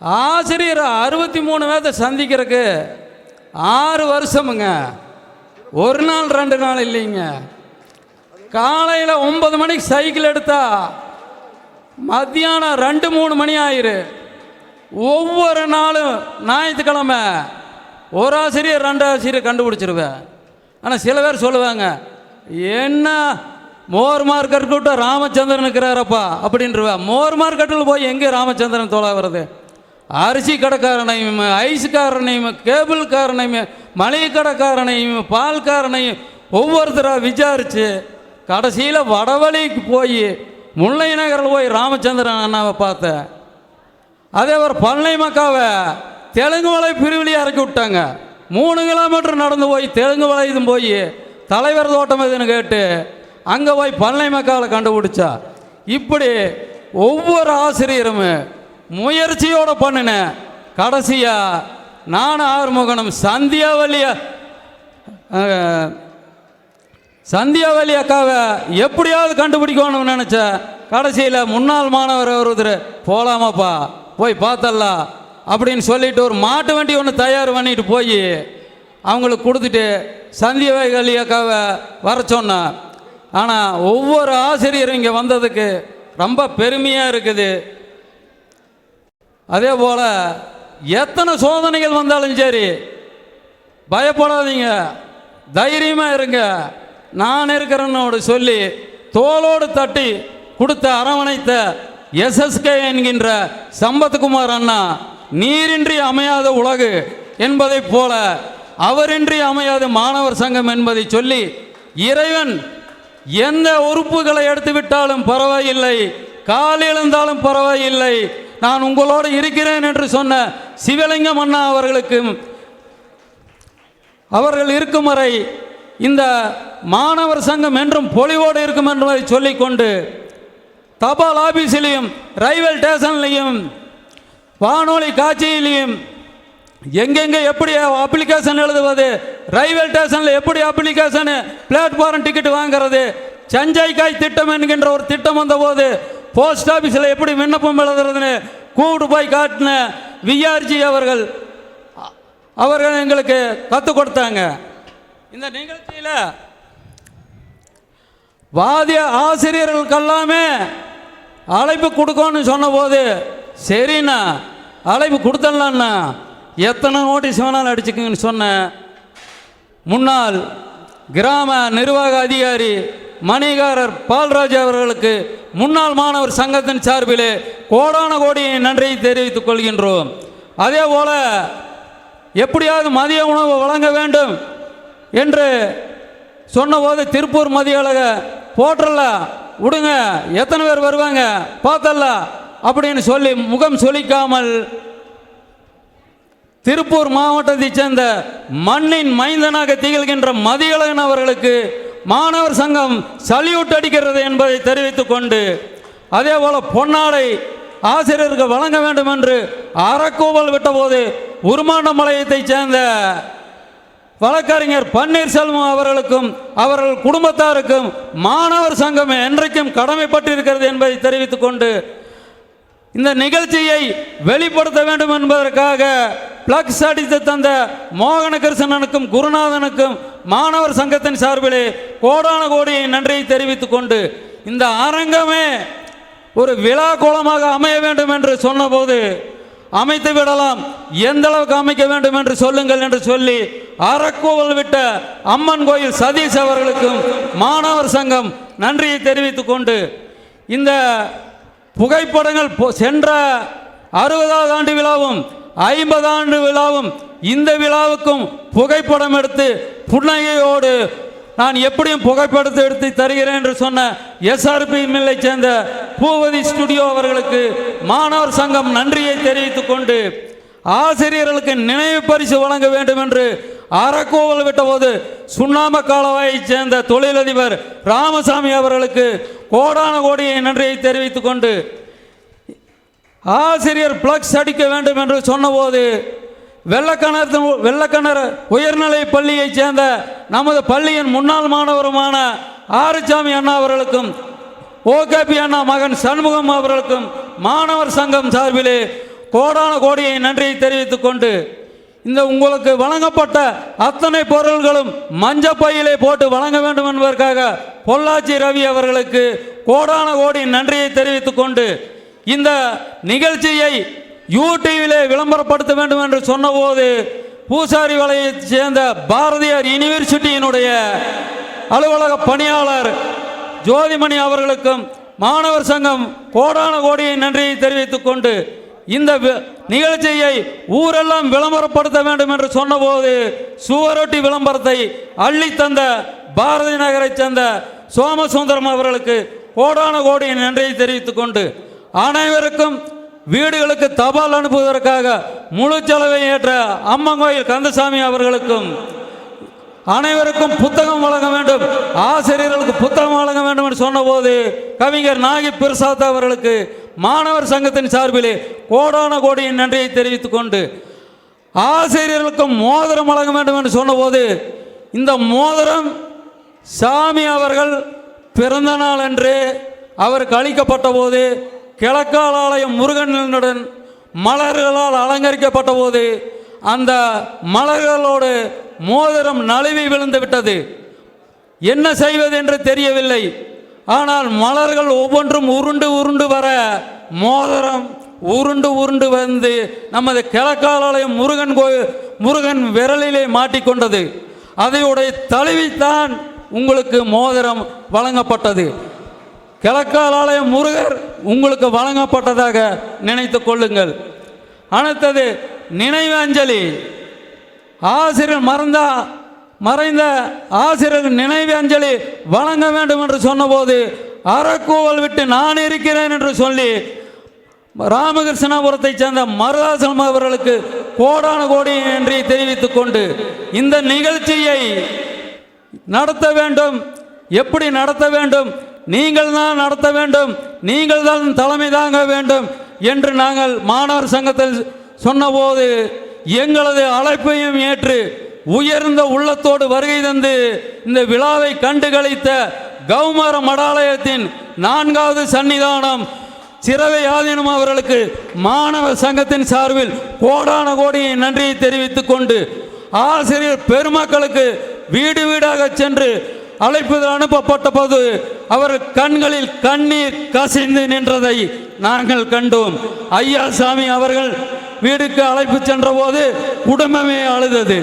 ஆசிரியர் அறுபத்தி மூணு பேர்த்த சந்திக்கிறதுக்கு ஆறு வருஷமுங்க. ஒரு நாள் ரெண்டு நாள் இல்லைங்க. காலையில் ஒன்பது மணிக்கு சைக்கிள் எடுத்தா மத்தியானம் ரெண்டு மூணு மணி ஆயிரு. ஒவ்வொரு நாளும் ஞாயிற்றுக்கிழமை ஒரு ஆசிரியர் ரெண்டு ஆசிரியர் கண்டுபிடிச்சிருவேன். ஆனால் சில பேர் சொல்லுவாங்க என்ன? மோர் மார்க்கெட் கூட்ட ராமச்சந்திரன் இருக்கிறாரப்பா அப்படின்றவ மோர் மார்க்கெட்டில் போய் எங்கே ராமச்சந்திரன் தொலை வருது? அரிசி கடைக்காரனையும் ஐஸ்காரனையும் கேபிள்காரனையும் மளிகை கடைக்காரனையும் பால்காரனையும் ஒவ்வொருத்தராக விசாரித்து கடைசியில் வடவழிக்கு போய் முல்லை நகரில் போய் ராமச்சந்திரன் அண்ணாவை பார்த்தேன் அதே ஒரு பண்ணை மக்காவை தெலுங்கு வலை பிரிவிலி இறக்கி விட்டாங்க. மூணு கிலோமீட்டர் நடந்து போய் தெலுங்கு வலையும் போய் தலைவர் தோட்டம் எதுன்னு கேட்டு அங்கே போய் பண்ணை மக்காவில் கண்டுபிடிச்சா. இப்படி ஒவ்வொரு ஆசிரியரும் முயற்சியோடு பண்ணினேன் கடைசியாக நான் ஆறுமுகனும் சந்தியாவளிய சந்தியாவளி சந்தியாவலி அக்காவை எப்படியாவது கண்டுபிடிக்கணும்னு நினச்சேன் கடைசியில் முன்னாள் மாணவர் ஒருத்தர் போகலாமாப்பா போய் பார்த்தரலாம் அப்படின்னு சொல்லிட்டு ஒரு மாட்டு வண்டி ஒன்று தயார் பண்ணிட்டு போய் அவங்களுக்கு கொடுத்துட்டு சந்தியாவலி அக்காவை வர சொன்னேன் ஆனால் ஒவ்வொரு ஆசிரியரும் இங்கே வந்ததுக்கு ரொம்ப பெருமையாக இருக்குது. அதே போல் எத்தனை சோதனைகள் வந்தாலும் சரி பயப்படாதீங்க. தைரியமாக இருங்க. நான் இருக்கிறேன்னோடு சொல்லி தோளோடு தட்டி கொடுத்த அரவணைத்த எஸ்எஸ்கே என்கின்ற சம்பத்குமார் அண்ணா நீரின்றி அமையாத உலகு என்பதைப் போல அவரின்றி அமையாத மாணவர் சங்கம் என்பதை சொல்லி இறைவன் எந்த உறுப்புகளை எடுத்துவிட்டாலும் பரவாயில்லை கால் இழந்தாலும் பரவாயில்லை நான் உங்களோடு இருக்கிறேன் என்று சொன்ன சிவலிங்கம் அண்ணா அவர்களுக்கும் அவர்கள் இருக்கும் வரை இந்த மாணவர் சங்கம் என்றும் பொலிவோடு இருக்கும் என்று சொல்லிக்கொண்டு தபால் ஆபீஸிலையும் ரயில்வே ஸ்டேஷன்லையும் வானொலி காட்சியிலையும் எங்கெங்கே எப்படி அப்ளிகேஷன் எழுதுவது ரயில்வே ஸ்டேஷனில் எப்படி அப்ளிகேஷனு பிளாட்ஃபார்ம் டிக்கெட் வாங்குறது சஞ்சய்காய் திட்டம் என்கின்ற ஒரு திட்டம் வந்தபோது போஸ்ட் ஆஃபீஸில் எப்படி விண்ணப்பம் எழுதுறதுன்னு கூப்பிட்டு போய் காட்டின விஆர்ஜி அவர்கள் அவர்கள் எங்களுக்கு கற்றுக் கொடுத்தாங்க. இந்த நிகழ்ச்சியில் வாதிய ஆசிரியர்களுக்கெல்லாமே அழைப்பு கொடுக்கணும்னு சொன்னபோது சரிண்ணா அழைப்பு கொடுத்துடலாண்ணா எத்தனை நோட்டீஸ் வேணாலும் அடிச்சுக்குங்கன்னு சொன்னேன் முன்னாள் கிராம நிர்வாக அதிகாரி மணிகாரர் பால்ராஜ் அவர்களுக்கு முன்னாள் மாணவர் சங்கத்தின் சார்பில் கோடான கோடி நன்றியை தெரிவித்துக் கொள்கின்றோம். அதே போல எப்படியாவது மதிய உணவு வழங்க வேண்டும் என்று சொன்னபோது திருப்பூர் மதிய அழக போட்டுறல விடுங்க எத்தனை பேர் வருவாங்க பார்த்தல அப்படின்னு சொல்லி முகம் சொலிக்காமல் திருப்பூர் மாவட்டத்தைச் சேர்ந்த மண்ணின் மைந்தனாக திகழ்கின்ற மதியழகன் அவர்களுக்கு மாணவர் சங்கம் சல்யூட் அடிக்கிறது என்பதை தெரிவித்துக் கொண்டு அதே போல பொன்னாடை ஆசிரியருக்கு வழங்க வேண்டும் என்று அறக்கூவல் விட்டபோது உருமாண்டமலையத்தைச் சேர்ந்த வழக்கறிஞர் பன்னீர்செல்வம் அவர்களுக்கும் அவர்கள் குடும்பத்தாருக்கும் மாணவர் சங்கம் என்றைக்கும் கடமைப்பட்டிருக்கிறது என்பதை தெரிவித்துக் கொண்டு இந்த நிகழ்ச்சியை வெளிப்படுத்த வேண்டும் என்பதற்காக பிளக்ஸ் அடித்து தந்த மோகனகிருஷ்ணனுக்கும் குருநாதனுக்கும் மாணவர் சங்கத்தின் சார்பிலே கோடான கோடி நன்றியை தெரிவித்துக் கொண்டு இந்த அரங்கமே ஒரு விழா கோலமாக அமைய வேண்டும் என்று சொன்னபோது அமைத்து விடலாம். எந்த அளவுக்கு அமைக்க வேண்டும் என்று சொல்லுங்கள் என்று சொல்லி அறக்கோவல் விட்ட அம்மன் கோயில் சதீஷ் அவர்களுக்கும் மாணவர் சங்கம் நன்றியை தெரிவித்துக் கொண்டு இந்த புகைப்படங்கள் பொ- சென்ற அறுபதாவது ஆண்டு விழாவும் ஐம்பது ஆண்டு விழாவும் இந்த விழாவுக்கும் புகைப்படம் எடுத்து புன்னகையோடு நான் எப்படியும் புகைப்படத்தை எடுத்து தருகிறேன் என்று சொன்ன எஸ்ஆர்பி மில்லை சேர்ந்த பூவதி ஸ்டுடியோ அவர்களுக்கு மாணவர் சங்கம் நன்றியை தெரிவித்துக் கொண்டு ஆசிரியர்களுக்கு நினைவு பரிசு வழங்க வேண்டும் என்று அறக்கோவல் விட்டபோது சுண்ணாம காலவாயைச் சேர்ந்த தொழிலதிபர் ராமசாமி அவர்களுக்கு கோடான கோடியை நன்றியை தெரிவித்துக் கொண்டு ஆசிரியர் பிளக்ஸ் அடிக்க வேண்டும் என்று சொன்னபோது வெள்ளக்கணர் வெள்ளக்கணர் உயர்நிலை பள்ளியைச் சேர்ந்த நமது பள்ளியின் முன்னாள் மாணவருமான ஆறுசாமி அண்ணா அவர்களுக்கும் ஓகேபி அண்ணா மகன் சண்முகம் அவர்களுக்கும் மாணவர் சங்கம் சார்பிலே கோடான கோடியை நன்றியை தெரிவித்துக் கொண்டு இந்த உங்களுக்கு வழங்கப்பட்ட அத்தனை பொருள்களும் மஞ்சப்பையிலே போட்டு வழங்க வேண்டும் என்பதற்காக பொள்ளாச்சி ரவி அவர்களுக்கு கோடான கோடி நன்றியை தெரிவித்துக் கொண்டு இந்த நிகழ்ச்சியை யூடியூபிலே விளம்பரப்படுத்த வேண்டும் என்று சொன்னபோது பூசாரி வலையைச் சேர்ந்த பாரதியார் யுனிவர்சிட்டியினுடைய அலுவலக பணியாளர் ஜோதிமணி அவர்களுக்கும் மாணவர் சங்கம் கோடான கோடியை நன்றியை தெரிவித்துக் கொண்டு இந்த வி- நிகழ்ச்சியை ஊரெல்லாம் விளம்பரப்படுத்த வேண்டும் என்று சொன்னபோது சுவரொட்டி விளம்பரத்தை அள்ளி தந்த பாரதி நகரைச் சேர்ந்த சோமசுந்தரம் அவர்களுக்கு கோடான கோடியின் நன்றியை தெரிவித்துக் கொண்டு அனைவருக்கும் வீடுகளுக்கு தபால் அனுப்புவதற்காக முழு செலவை ஏற்ற அம்மங்கோயில் கந்தசாமி அவர்களுக்கும் அனைவருக்கும் புத்தகம் வழங்க வேண்டும். ஆசிரியர்களுக்கு புத்தகம் வழங்க வேண்டும் என்று சொன்னபோது கவிஞர் நாகி பிரசாத் அவர்களுக்கு மாணவர் சங்கத்தின் சார்பிலே கோடான கோடியின் நன்றியை தெரிவித்துக் கொண்டு ஆசிரியர்களுக்கும் மோதிரம் வழங்க வேண்டும் என்று சொன்னபோது இந்த மோதிரம் சாமி அவர்கள் பிறந்த நாள் அன்று அவருக்கு அளிக்கப்பட்ட போது கிழக்கால் ஆலயம் முருகனுடன் மலர்களால் அலங்கரிக்கப்பட்ட போது அந்த மலர்களோடு மோதிரம் நழுவி விழுந்து விட்டது. என்ன செய்வது என்று தெரியவில்லை. ஆனால் மலர்கள் ஒவ்வொன்றும் உருண்டு உருண்டு வர மோதிரம் உருண்டு உருண்டு வந்து நமது கிழக்காலயம் முருகன் கோயில் முருகன் விரலிலே மாட்டிக்கொண்டது. அதையுடைய தழுவித்தான் உங்களுக்கு மோதிரம் வழங்கப்பட்டது. கிழக்காலயம் முருகர் உங்களுக்கு வழங்கப்பட்டதாக நினைத்து கொள்ளுங்கள். அடுத்தது நினைவு அஞ்சலி. ஆசிரியர் மறந்தா மறைந்த ஆசிரியர் நினைவு அஞ்சலி வழங்க வேண்டும் என்று சொன்னபோது அறக்கூவல் விட்டு நான் இருக்கிறேன் என்று சொல்லி ராமகிருஷ்ணபுரத்தைச் சேர்ந்த மருதாசலம் அவர்களுக்கு கோடான கோடி என்று தெரிவித்துக் கொண்டு இந்த நிகழ்ச்சியை நடத்த வேண்டும். எப்படி நடத்த வேண்டும்? நீங்கள் தான் நடத்த வேண்டும். நீங்கள் தான் தலைமை தாங்க வேண்டும் என்று நாங்கள் மாணவர் சங்கத்தில் சொன்னபோது எங்களது அழைப்பையும் ஏற்று உயர்ந்த உள்ளத்தோடு வருகை தந்து இந்த விழாவை கண்டுகளித்த கௌமர மடாலயத்தின் நான்காவது சன்னிதானம் சிறவை ஆதீனம் அவர்களுக்கு மாணவர் சங்கத்தின் சார்பில் கோடான கோடியை நன்றியை தெரிவித்துக் கொண்டு ஆசிரியர் பெருமக்களுக்கு வீடு வீடாக சென்று அழைப்புதல் அனுப்பப்பட்ட போது அவர் கண்களில் கண்ணீர் கசிந்து நின்றதை நாங்கள் கண்டோம். ஐயா சாமி அவர்கள் வீடுக்கு அழைப்பு சென்றபோது குடும்பமே அழுதது.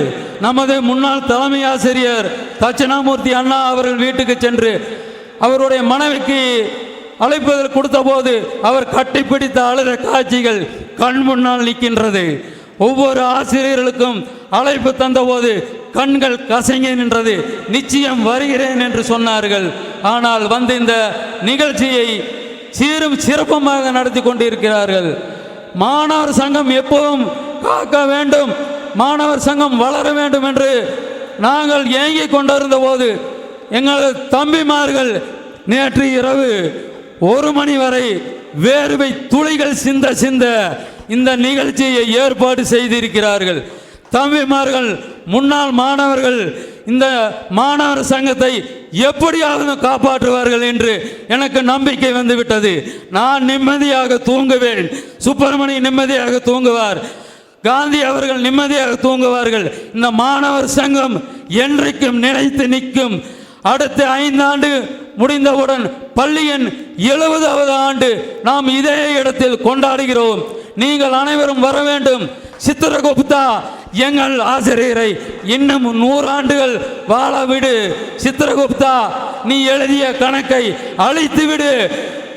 நமது முன்னாள் தலைமை ஆசிரியர் தட்சிணாமூர்த்தி அண்ணா அவர்கள் வீட்டுக்கு சென்று அவருடைய மனைவிக்கு அழைப்புதல் கொடுத்தபோது அவர் கட்டிப்பிடித்த அழுத காட்சிகள் கண் முன்னால் நிற்கின்றது. ஒவ்வொரு ஆசிரியர்களுக்கும் அழைப்பு தந்தபோது கண்கள் கசங்கி நின்றது. நிச்சயம் வருகிறேன் என்று சொன்னார்கள். ஆனால் வந்து இந்த நிகழ்ச்சியை சீரும் சிறப்புமாக நடத்தி கொண்டிருக்கிறார்கள். மாணவர் சங்கம் எப்போவும் காக்க வேண்டும். மாணவர் சங்கம் வளர வேண்டும் என்று நாங்கள் ஏங்கிக் கொண்டிருந்த போது எங்கள் தம்பிமார்கள் நேற்று இரவு ஒரு மணி வரை வேர்வை துளிகள் சிந்த சிந்த இந்த நிகழ்ச்சியை ஏற்பாடு செய்திருக்கிறார்கள். தம்பிமார்கள் முன்னாள் மாணவர்கள் இந்த மாணவர் சங்கத்தை எப்படியாவது காப்பாற்றுவார்கள் என்று எனக்கு நம்பிக்கை வந்துவிட்டது. நான் நிம்மதியாக தூங்குவேன். சுப்பிரமணி நிம்மதியாக தூங்குவார். காந்தி அவர்கள் நிம்மதியாக தூங்குவார்கள். இந்த மாணவர் சங்கம் என்றைக்கும் நிலைத்து நிற்கும். அடுத்த ஐந்தாண்டு முடிந்தவுடன் பள்ளியின் எழுபதாவது ஆண்டு நாம் இதே இடத்தில் கொண்டாடுகிறோம். நீங்கள் அனைவரும் வர வேண்டும். சித்திரகுப்தா எங்கள் ஆசிரியரை இன்னும் நூறாண்டுகள் வாழ விடு. சித்திரகுப்தா நீ எழுதிய கணக்கை அழித்து விடு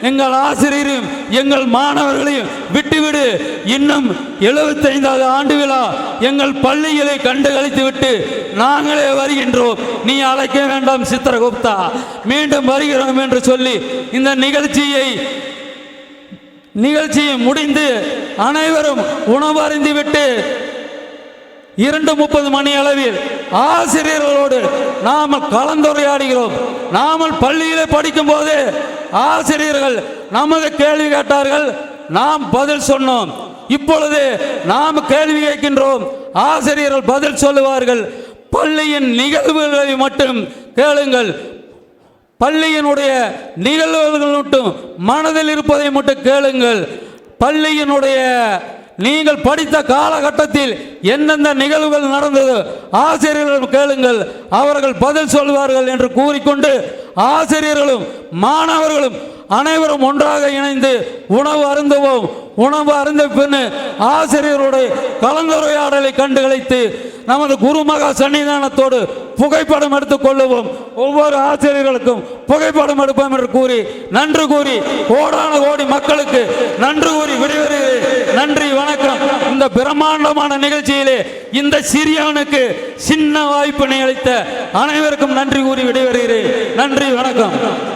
எங்கள் ஆசிரியரையும் எங்கள் மாணவர்களையும் விட்டுவிடு. இன்னும் எழுபத்தைந்தாவது ஆண்டு விழா எங்கள் பள்ளிகளை கண்டு கழித்து விட்டு நாங்களே வருகின்றோம். நீ அழைக்க வேண்டாம் சித்திரகுப்தா. மீண்டும் வருகிறோம் என்று சொல்லி இந்த நிகழ்ச்சியை நிகழ்ச்சியை முடிந்து அனைவரும் உணவு அருந்திவிட்டு இரண்டு முப்பது மணி அளவில் ஆசிரியர்களோடு நாம் கலந்துரையாடுகிறோம். நாமல் பள்ளியிலே படிக்கும் போது ஆசிரியர்கள் நமது கேள்வி கேட்டார்கள். நாம் பதில் சொன்னோம். இப்பொழுது நாம் கேள்வி கேட்கின்றோம். ஆசிரியர்கள் பதில் சொல்லுவார்கள். பள்ளியின் நிகழ்வுகளை மட்டும் கேளுங்கள். பள்ளியினுடைய நிகழ்வுகள் மட்டும் மனதில் இருப்பதை மட்டும் கேளுங்கள். பள்ளியினுடைய நீங்கள் படித்த காலகட்டத்தில் எந்தெந்த நிகழ்வுகள் நடந்தது? ஆசிரியர்கள் கேளுங்கள். அவர்கள் பதில் சொல்வார்கள் என்று கூறிக்கொண்டு ஆசிரியர்களும் மாணவர்களும் அனைவரும் ஒன்றாக இணைந்து உணவு அருந்துவோம். உணவு அருந்த பின் ஆசிரியருடைய கலந்துரையாடலை கண்டுகளித்து நமது குருமகா சன்னிதானத்தோடு புகைப்படம் எடுத்துக் கொள்ளுவோம். ஒவ்வொரு ஆசிரியர்களுக்கும் புகைப்படம் எடுப்போம் என்று கூறி நன்று கூறி கோடான கோடி மக்களுக்கு நன்று கூறி விடைபெறுகிறேன். நன்றி வணக்கம். இந்த பிரம்மாண்டமான நிகழ்ச்சியிலே இந்த சிறியவனுக்கு சின்ன வாய்ப்பினை அளித்த அனைவருக்கும் நன்றி கூறி விடைபெறுகிறேன். நன்றி வணக்கம்.